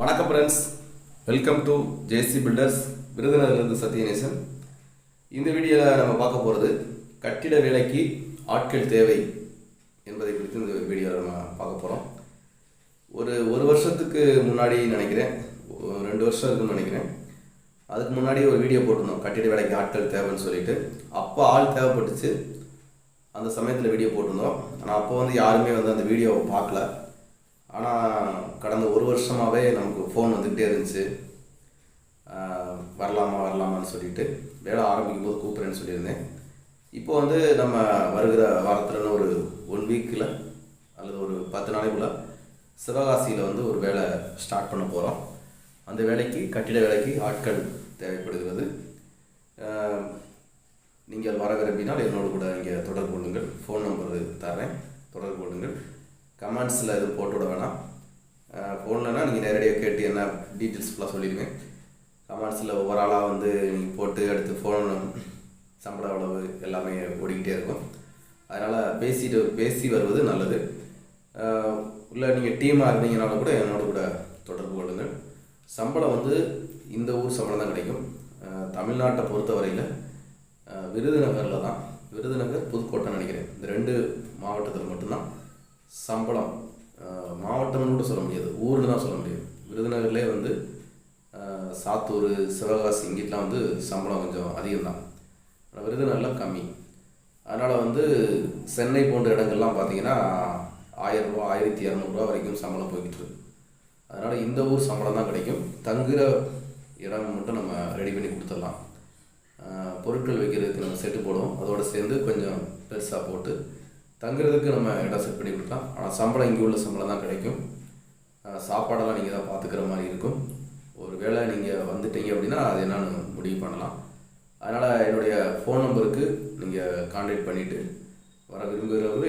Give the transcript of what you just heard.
வணக்கம் friends welcome to JC builders விருதுநகர்லேருந்து Sathyanesan இந்த வீடியோவில் நம்ம பார்க்க போகிறது கட்டிட வேலைக்கு ஆட்கள் தேவை என்பதை குறித்து இந்த வீடியோவில் நம்ம பார்க்க போகிறோம் ஒரு ஒரு வருஷத்துக்கு முன்னாடி நினைக்கிறேன். ரெண்டு வருஷம் இருக்குன்னு நினைக்கிறேன். அதுக்கு முன்னாடி ஒரு வீடியோ போட்டிருந்தோம் கட்டிட வேலைக்கு ஆட்கள் தேவைன்னு சொல்லிட்டு. அப்போ ஆள் தேவைப்பட்டுச்சு. அந்த சமயத்தில் வீடியோ போட்டிருந்தோம். ஆனால் அப்போ வந்து யாருமே வந்து அந்த வீடியோவை பார்க்கல. ஆனால் கடந்த வருஷமாகவே நமக்கு ஃபோன் வந்துக்கிட்டே இருந்துச்சு. வரலாமா வரலாமான்னு சொல்லிட்டு வேலை ஆரம்பிக்கும் போது கூப்பிட்றேன்னு சொல்லியிருந்தேன். இப்போ வந்து நம்ம வருகிற வாரத்தில் ஒரு ஒன் வீக்கில் அல்லது ஒரு பத்து நாளைக்குள்ள சிவகாசியில் வந்து ஒரு வேலை ஸ்டார்ட் பண்ண போகிறோம் அந்த வேலைக்கு கட்டிட வேலைக்கு ஆட்கள் தேவைப்படுகிறது. நீங்கள் வர விரும்பினால் என்னோடு கூட நீங்கள் தொடர்பு கொள்ளுங்கள். ஃபோன் நம்பர் தரேன் தொடர்பு கொள்ளுங்கள். கமெண்ட்ஸில் எதுவும் போட்டு விட வேணாம். நேரடியாக கேட்டு என்ன டீட்டெயில்ஸ் ஃபுல்லாக சொல்லிடுவேன் கமெண்ட்ஸில் ஒவ்வொரு ஆளாக வந்து நீங்கள் போட்டு அடுத்து ஃபோன் சம்பளம் அளவு எல்லாமே ஓடிக்கிட்டே இருக்கும். அதனால் பேசிட்டு பேசி வருவது நல்லது. இல்லை நீங்கள் டீமாக இருந்தீங்கனால கூட என்னோட கூட தொடர்பு கொள்ளுங்கள் சம்பளம் வந்து இந்த ஊர் சம்பளம் தான் கிடைக்கும். தமிழ்நாட்டை பொறுத்தவரையில் விருதுநகரில் தான். விருதுநகர் புதுக்கோட்டை நினைக்கிறேன். இந்த ரெண்டு மாவட்டத்தில் மட்டும்தான் சம்பளம். மாவட்டம்னு கூட சொல்ல முடியாது. ஊர்னு தான் சொல்ல முடியும். ஊர்களிலே வந்து சாத்தூர் சிவகாசி இங்கிட்டலாம் வந்து சம்பளம் கொஞ்சம் அதிகம்தான். விருது விருதுநகரில் கம்மி. அதனால் வந்து சென்னை போன்ற இடங்கள்லாம் பார்த்தீங்கன்னா ஆயிரரூபா ஆயிரத்தி இரநூறுவா வரைக்கும் சம்பளம் போய்கிட்டு இருக்கு. அதனால் இந்த ஊர் சம்பளம் தான் கிடைக்கும். தங்குகிற இடம் மட்டும் நம்ம ரெடி பண்ணி கொடுத்துடலாம். பொருட்கள் வைக்கிறதுக்கு நம்ம செட்டு போடுவோம். அதோடு சேர்ந்து கொஞ்சம் பெருசாக போட்டு தங்குறதுக்கு நம்ம இடம் செட் பண்ணி கொடுக்கலாம். ஆனால் சம்பளம் இங்கே உள்ள சம்பளம் தான் கிடைக்கும். சாப்பாடெல்லாம் நீங்கள் தான் பார்த்துக்கிற மாதிரி இருக்கும். ஒரு வேளை நீங்கள் வந்துட்டீங்க அப்படின்னா அது என்னன்னு முடிவு பண்ணலாம். அதனால் என்னுடைய ஃபோன் நம்பருக்கு நீங்கள் காண்டாக்ட் பண்ணிவிட்டு வர விரும்புகிறவங்க